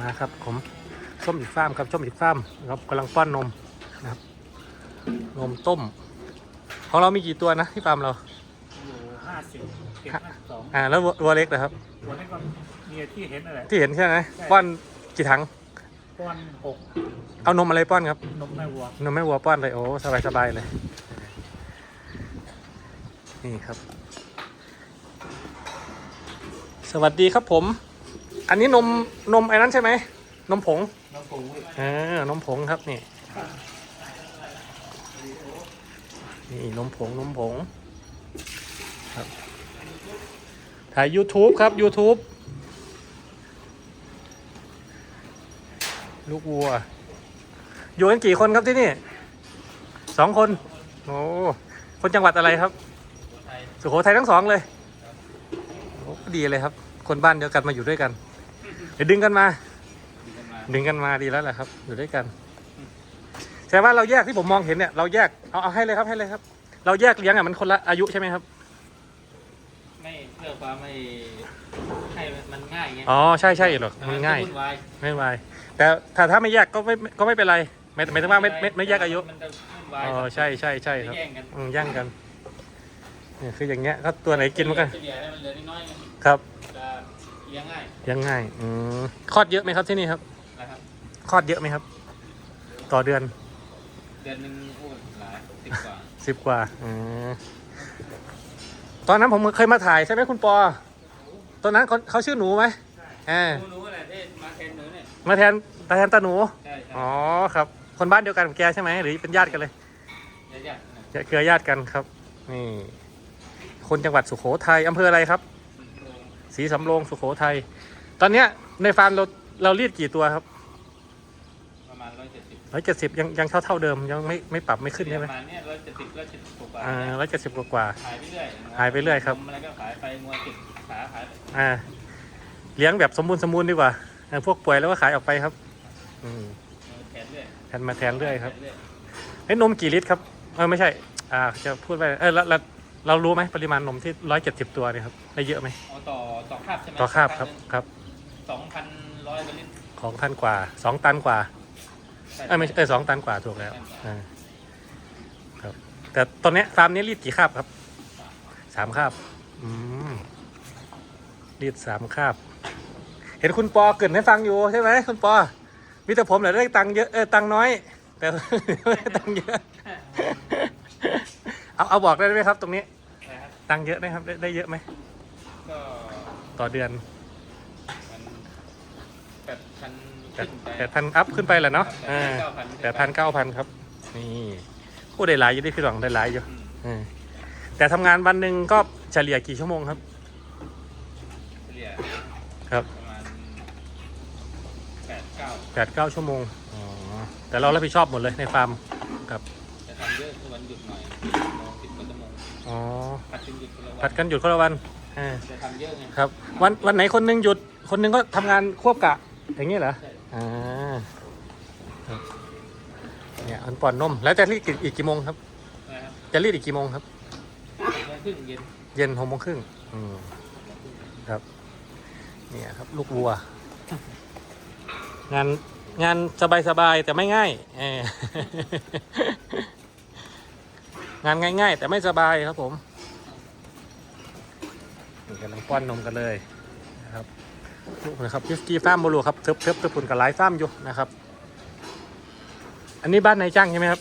มาครับผมส้มอีกฟาร์มครับส้มอีกฟาร์มครับกำลังป้อนนมนะครับ นมต้ม ของเรามีกี่ตัวนะที่ฟาร์มเราอยู่ห้าสิบเก็บห้าสองอ่าแล้ววัววัวเล็กนะครับวันนี้ก็มีที่เห็นอะไรที่เห็นใช่ไหมป้อนกี่ถังป้อนหกเอานมอะไรป้อนครับ นมแม่วัวนมแม่วัวป้อนเลยโอ้สบายสบายเลย นี่ครับ สวัสดีครับผม อันนี้นมนมไอ้นั้นใช่ไหม นมผง น้ำปูเออนมผงครับนี่ นี่นมผงนมผงครับถ่าย YouTube ครับ YouTube ลูกวัว อยู่กันกี่คนครับที่นี่สองคน โอ้คนจังหวัดอะไรครับ สุโขทัยทั้งสองเลยโอ้ดีเลยครับ คนบ้านเดียวกันมาอยู่ด้วยกัน เดี๋ยวดึงกันมา ดึงกันมาดีแล้วแหละครับ อยู่ด้วยกันแสดงว่าเราแยกที่ผมมองเห็นเนี่ยเราแยกเอาเอาให้เลยครับให้เลยครับ เราแยกเลี้ยงอะมันคนละอายุใช่ไหมครับ ไม่เพื่อความไม่ให้มันง่ายไงอ๋อใช่ใช่หรอกมันง่ายวุ่นวายไม่เป็นไรแต่ถ้าถ้าไม่แยกก็ไม่ก็ไม่เป็นไรไม่ไม่ถึงว่าไม่ไม่ไม่แยกอายุมันจะวุ่นวายอ๋อใช่ใช่ใช่ครับแย่งกันอืมแย่งกันเนี่ยคืออย่างเงี้ยก็ตัวไหนกินมันก็เฉลี่ยให้มันเหลือน้อยๆไงครับจะเลี้ยงง่ายยังง่ายอืมคลอดเยอะไหมครับที่นี่ครับนะครับ คลอดเยอะไหมครับ ต่อเดือนเดือนหนึ่งโอ้ยหลายสิบกว่าสิบกว่าอืมตอนนั้นผมเคยมาถ่ายใช่ไหมคุณปอตอนนั้นเขาเขาชื่อหนูไหมอ่าหนูหนูอะไรที่มาแทนหนูเนี่ยมาแทนตาแทนตาหนู ใช่ใช่อ๋อครับ คนบ้านเดียวกันกับแกใช่ไหมหรือเป็นญาติกันเลยญาติๆเนี่ยเครือญาติกันครับ นี่ คนจังหวัดสุโขทัยอำเภออะไรครับ ศรีสำโรงสุโขทัยตอนเนี้ยในฟาร์มเราเรารีดกี่ตัวครับประมาณร้อยเจ็ดสิบร้อยเจ็ดสิบยังยังเท่าเท่าเดิมยังไม่ไม่ปรับไม่ขึ้นใช่ไหมประมาณเนี้ยร้อยเจ็ดสิบร้อยเจ็ดสิบกว่าอ่าร้อยเจ็ดสิบกว่าขายไปเรื่อยขายไปเรื่อยครับนมอะไรก็ขายไปงัวติดขาขายไปๆอ่าเลี้ยงแบบสมบูรณ์สมบูรณ์ดีกว่าอ่าพวกป่วยแล้วก็ขายออกไปครับ อืมแทนเรื่อยแทนมาแทนเรื่อยครับแทนเอยเอ้ยนมกี่ลิตรครับเออไม่ใช่ อ่าจะพูดไปเออแล้วแล้ว เรารู้ไหมปริมาณนมที่ร้อยเจ็ดสิบตัวเนี่ยครับได้เยอะไหมเอาต่อต่อคาบใช่ไหมต่อคาบครับครับสองพันร้อยกว่าลิตรของตันกว่าสองตันกว่าเออไม่ใช่เออสองตันกว่าถูกแล้วอ่าครับ แต่ตอนเนี้ยฟาร์มนี้รีดกี่คาบครับสามคาบอืมรีดสามคาบ เห็นคุณปอเกรินให้ฟังอยู่ใช่ไหมคุณปอมีแต่ผมแหละได้ตังค์เยอะเออตังค์น้อย แต่ไม่ได้ตังค์เยอะเอาเอาบอกได้ไหมครับ ตรงนี้นะครับ ตังค์เยอะไหมครับได้ได้เยอะไหมก็ต่อเดือนมันแปดพันแปดแปดพันอัพขึ้นไปแหละเนาะแปอ่าดเก้าพันแปดพันเก้าพันครับ นี่ผู้ได้หลายอยู่ได้พี่หลองได้หลายอยู่อืมอืมแต่ทำงานวันหนึ่งก็เฉลี่ยกี่ชั่วโมงครับ เฉลี่ยครับ ประมาณแปดเก้าแปดเก้าชั่วโมงอ๋อแต่เรารับผิดชอบหมดเลยในฟาร์มครับ จะทำเยอะคือวันหยุดหน่อย อ๋อผัดกันหยุดคนละวัผัดกันหยุดคนละวันอ่าจะทำเยอะไงครับ วันวันไหนคนหนึงหยุด คนหนึงก็ทำงานควบกะ อย่างนี้เหรอใช่อ่าครับเนี่ยอันป่อนนม แล้วจะรีดอีกอีกกี่โมงครับ นะครับจะรีดอีกกี่โมงครับโมงครึ่งเย็นเย็นหกโมงครึ่งอืมครับ เนี่ยครับ ลูกวัว งานงานสบายๆแต่ไม่ง่ายเออ งานง่าย ๆ แต่ไม่สบายครับผมนี่กำลังป้อนนมกันเลยนะครับลูกนะครับพิสกี้ฟาร์มโมลูครับเทิบเทิบเทิบปุ่นกับไลฟ์ฟาร์มอยู่นะครับ อันนี้บ้านนายจ้างใช่ไหมครับ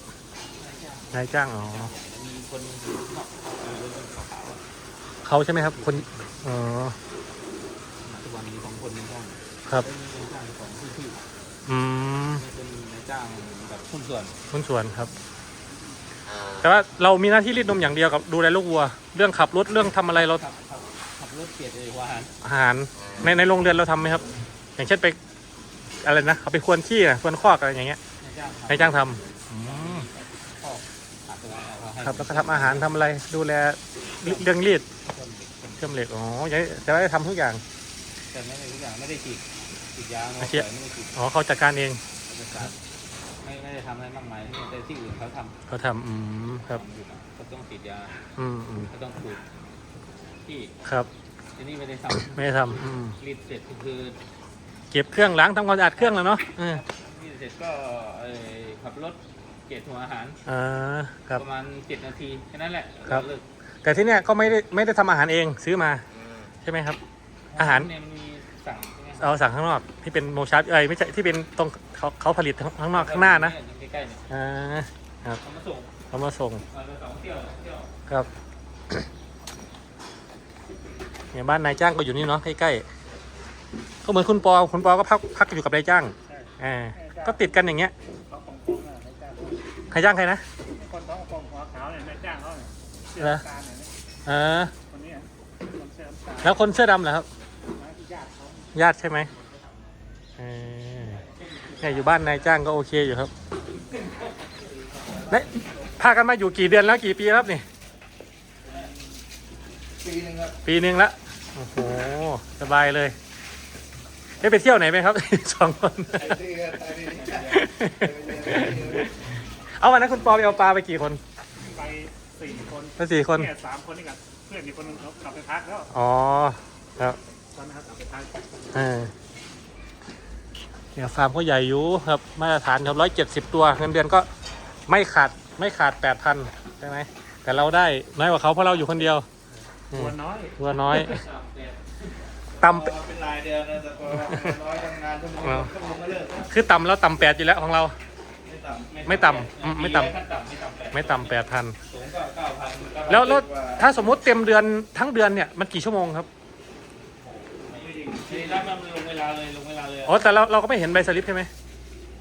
นายจ้างอ๋อมีคนอยู่นอกเออเป็นขาวๆอะเขาใช่ไหมครับ คนอ๋อทุกวันมีสองคนในจ้างครับเป็นในจ้างของผู้ที่อืมไม่เป็นในจ้างแบบหุ้นส่วนหุ้นส่วนครับ แต่ว่าเรามีหน้าที่รีดนมอย่างเดียวกับดูแลลูกวัว เรื่องขับรถเรื่องทำอะไรเราขับขับขับรถเกียรติวาหารอาหารในในโรงเรือนเราทำไหมครับ อย่างเช่นไปอะไรนะเอาไปควนขี้นะควนคอกอะไรอย่างเงี้ยในจ้างให้จ้างทำอืมพ่อตัดอะไรเอาให้ครับแล้วก็ทำอาหารทำอะไรดูแลเรื่องรีดเครื่องเด็กคนเครื่องเหล็กอ๋อจะจะได้ทำทุกอย่าง แต่ไม่ได้ทุกอย่างไม่ได้ฉีดฉีดยาไม่อาชีพได้ฉีดอ๋อเขาจัดการเองราชการ ไม่ไม่ได้ทำอะไรมากมายแต่ที่อื่นเขาทำเขาทำอืมครับทำอยู่นะเขาต้องฉีดยาอืมอืมเขาต้องขูดที่ครับที่นี่ไม่ได้ทไม่ได้ทำอืมำรีดเสร็จก็คือเก็บเครื่องล้างทำความสะอาดเครื่องแล้วเนาะเออนี่เสร็จก็เอ่อขับรถเก็บหัวอาหารอ่าครับ ประมาณเจ็ดนาทีแค่นั้นแหละครับ เลิกแต่ที่เนี้ยก็ไม่ได้ไม่ได้ทำอาหารเองซื้อมาใช่ไหมครับ อาหาร เนี่ยมันมีสั่งใช่ไหม เอาสั่งข้างนอกที่เป็นโมชาร์เอ้ยไม่ใช่ที่เป็นตรงเขาเขาผลิตข้างนอกข้างหน้านะใกล้ๆเนี่ยอ่าเขามาส่งเขามาส่งวันละสองเที่ยวสองเที่ยวครับเนี่ยบ้านนายจ้างก็อยู่นี่เนาะใกล้ๆก็เหมือนคุณปอคุณปอก็พักพักอยู่กับนายจ้างใช่อ่าก็ติดกันอย่างเงี้ยเขาของของน่ะนายจ้างใครจ้างใครนะคนท้องกองหัวขาวเนี่ยนายจ้างเขาเนี่ยเสื้อเหรอน้ำตาลเนี่ยนะอ่าคนเนี้ยคนเสื้อน้ำตาลแล้วคนเสื้อดำเหรอครับนะที่ ญาติเขาญาติใช่ไหมเออเนี่ยอยู่บ้านนายจ้างก็โอเคอยู่ครับเนี่ยพากันมาอยู่กี่เดือนแล้วกี่ปีแล้วครับนี่ ปีนึงครับ ปีหนึ่งละ โอ้โห สบายเลยได้ไปเที่ยวไหนไหมครับสองคน เอาวันนั้นคุณปอไปเอาปลาไปกี่คน ไปสี่คนไปสี่คนเนี่ยสามคนนี่กับเพื่อนอีกคนนึงเขากลับไปพักแล้ว อ๋อ ครับ ตอนนั้นเขากลับไปพักเออเนี่ยฟาร์มเขาใหญ่อยู่ครับมาตรฐานครับร้อยเจ็ดสิบตัวเงินเดือนก็ไม่ขาดไม่ขาดแปดพันใช่ไหมแต่เราได้น้อยกว่าเขาเพราะเราอยู่คนเดียวอืตัวมน้อยตัวน้อยสามเดือนต่เป็นรายเดือนนะแต่พอน้อยทำงานชั่วโมงชั่วโมงก็เลิกำคือต่ำแล้วต่ำแปดอยู่แล้วของเรา ไม่ต่ำไม่ต่ำอืมไม่ต่ำขั้นต่ำไม่ต่ำแปดไม่ต่ำแปดพันสูงก็เก้าพันแล้วแล้วถ้าสมมุติเต็มเดือนทั้งเดือนเนี่ยมันกี่ชั่วโมงครับไม่รับมา ลงเวลาเลยลงเวลาเลยอ๋อแต่เราเราก็ไม่เห็นใบสลิปใช่ไหม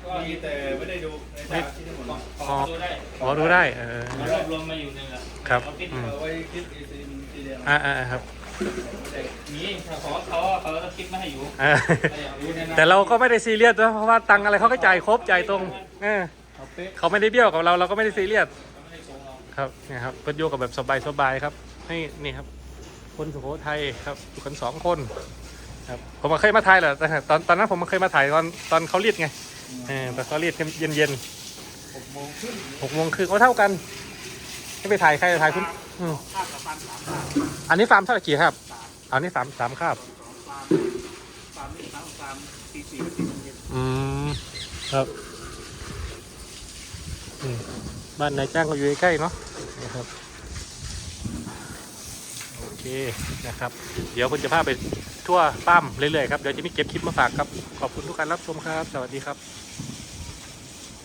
ก็มีแต่ไม่ได้ดูในทางที่ทั้งหมดขอดูได้อ๋อดูได้เออเรารวบรวมมาอยู่ในละครับเราคิดอืมเอาไว้คิดอีซีทีเดียวอ่าอ่าครับนี่ถ้าขอเขาเขาก็คิดมาให้อยู่อ่าไม่อยากรู้ในนั้นแต่เราก็ไม่ได้ซีเรียสนะเพราะว่าตังค์อะไรเขาก็จ่ายครบจ่ายตรงเออเอาเป๊ะเขาไม่ได้เบี้ยวกับเราเราก็ไม่ได้ซีเรียสเขาไม่ได้โกงเราครับเนี่ยครับก็โยกกับแบบสบายๆครับ ให้นี่ครับ คนสุโขทัยครับอยู่กันสองคน ครับผมมาเคยมาถ่ายแหละแต่ตอนตอนนั้นผมมาเคยมาถ่ายตอนตอนเขาเรียดไงเออแต่เขาเรียดเย็นเย็นหกโมงครึ่งๆหกโมงครึ่งก็เท่ากันไม่ไปถ่ายใครถ่ายคุณอืมภาพกับฟันสามภาพอันนี้ฟาร์มเท่าไหร่กี่ครับอันนี้สามสามคาบสองฟาร์มฟาร์มนี่ครับฟาร์มตีสี่กับตีโมงเย็นอืมครับอืมบ้านนายจ้างก็อยู่ใกล้ๆเนาะนะครับโอเคนะครับ เดี๋ยวคุณจะพาไป ทั่วปั้มเรื่อยๆครับ เดี๋ยวจะมีเก็บคลิปมาฝากครับ ขอบคุณทุกการรับชมครับ สวัสดีครับ